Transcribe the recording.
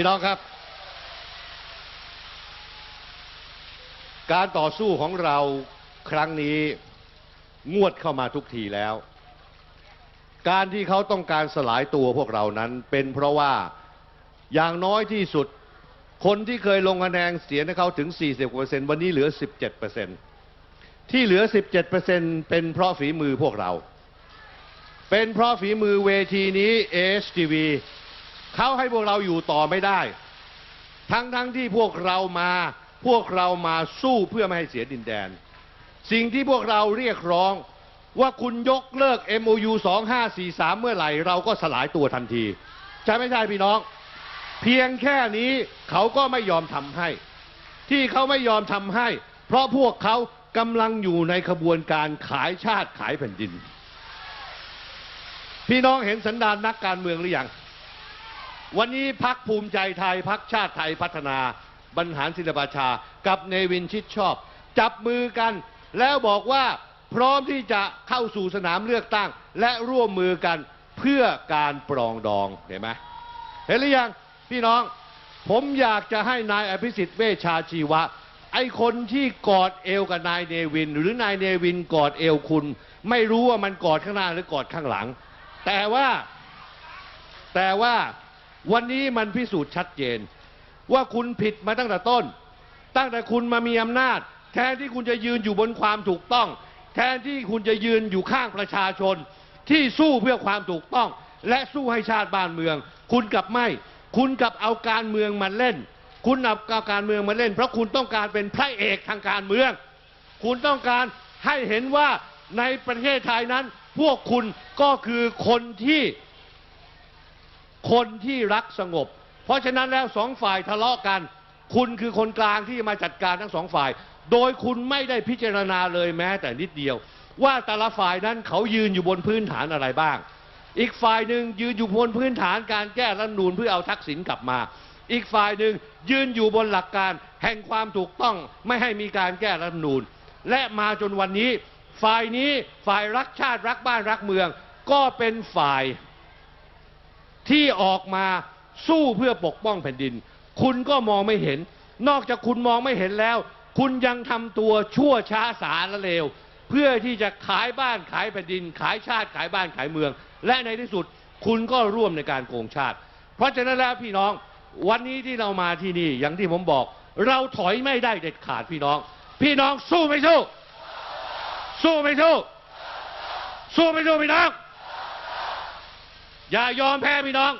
พี่น้องครับ การต่อสู้ของเราครั้งนี้งวดเข้ามาทุกทีแล้ว การที่เขาต้องการสลายตัวพวกเรานั้น เป็นเพราะว่าอย่างน้อยที่สุด คนที่เคยลงคะแนนเสียงให้เขาถึง 40%วันนี้เหลือ 17%ที่เหลือ 17%เป็นเพราะฝีมือพวกเรา เป็นเพราะฝีมือเวทีนี้ AHTV เขาให้พวกเราอยู่ต่อไม่ได้ ทั้งทั้งที่พวกเรามา พวกเรามาสู้เพื่อไม่ให้เสียดินแดน สิ่งที่พวกเราเรียกร้องว่าคุณยกเลิก MOU 2543 เมื่อไหร่ เราก็สลายตัวทันที ใช่ไม่ใช่พี่น้อง เพียงแค่นี้เขาก็ไม่ยอมทำให้ ที่เขาไม่ยอมทำให้ เพราะพวกเขากำลังอยู่ในขบวนการขายชาติขายแผ่นดิน พี่น้องเห็นสันดานนักการเมืองหรือยัง วันนี้พักภูมิใจไทยพักชาติไทยพัฒนาบรรหารศิลปาชา กับเนวินชิดชอบ จับมือกัน แล้วบอกว่าพร้อมที่จะเข้าสู่สนามเลือกตั้ง และร่วมมือกันเพื่อการปรองดองเห็นไหมเห็นหรือยังพี่น้อง ผมอยากจะให้นายอภิสิทธิ์เวชชาชีวะ ไอคนที่กอดเอวกับนายเนวิน หรือนายเนวินกอดเอวคุณ ไม่รู้ว่ามันกอดข้างหน้าหรือกอดข้างหลัง แต่ว่าแต่ว่า วันนี้มันพิสูจน์ชัดเจน ว่าคุณผิดมาตั้งแต่ต้น ตั้งแต่คุณมามีอำนาจ แทนที่คุณจะยืนอยู่บนความถูกต้อง แทนที่คุณจะยืนอยู่ข้างประชาชน ที่สู้เพื่อความถูกต้อง และสู้ให้ชาติบ้านเมือง คุณกลับไม่ คุณกลับเอาการเมืองมาเล่น คุณเอาการเมืองมาเล่น เพราะคุณต้องการเป็นพระเอกทางการเมือง คุณต้องการให้เห็นว่าในประเทศไทยนั้น พวกคุณก็คือคนที่ คนที่รักสงบ เพราะฉะนั้นแล้วสองฝ่ายทะเลาะกัน คุณคือคนกลางที่มาจัดการทั้งสองฝ่าย โดยคุณไม่ได้พิจารณาเลยแม้แต่นิดเดียว ว่าแต่ละฝ่ายนั้นเขายืนอยู่บนพื้นฐานอะไรบ้าง อีกฝ่ายหนึ่งยืนอยู่บนพื้นฐานการแก้รัฐนูนเพื่อเอาทักษิณกลับมา อีกฝ่ายหนึ่งยืนอยู่บนหลักการแห่งความถูกต้องไม่ให้มีการแก้รัฐนูญและมาจนวันนี้ ฝ่ายนี้ฝ่ายรักชาติรักบ้านรักเมือง ก็เป็นฝ่าย ที่ออกมาสู้เพื่อปกป้องแผ่นดิน คุณก็มองไม่เห็น นอกจากคุณมองไม่เห็นแล้ว คุณยังทำตัวชั่วช้าสารละเลว เพื่อที่จะขายบ้านขายแผ่นดิน ขายชาติขายบ้านขายเมือง และในที่สุดคุณก็ร่วมในการโกงชาติ เพราะฉะนั้นแล้วพี่น้องวันนี้ที่เรามาที่นี่อย่างที่ผมบอก เราถอยไม่ได้เด็ดขาดพี่น้อง พี่น้องสู้ไม่สู้ สู้ไม่สู้ สู้ไม่สู้พี่น้อง อย่ายอมแพ้พี่น้อง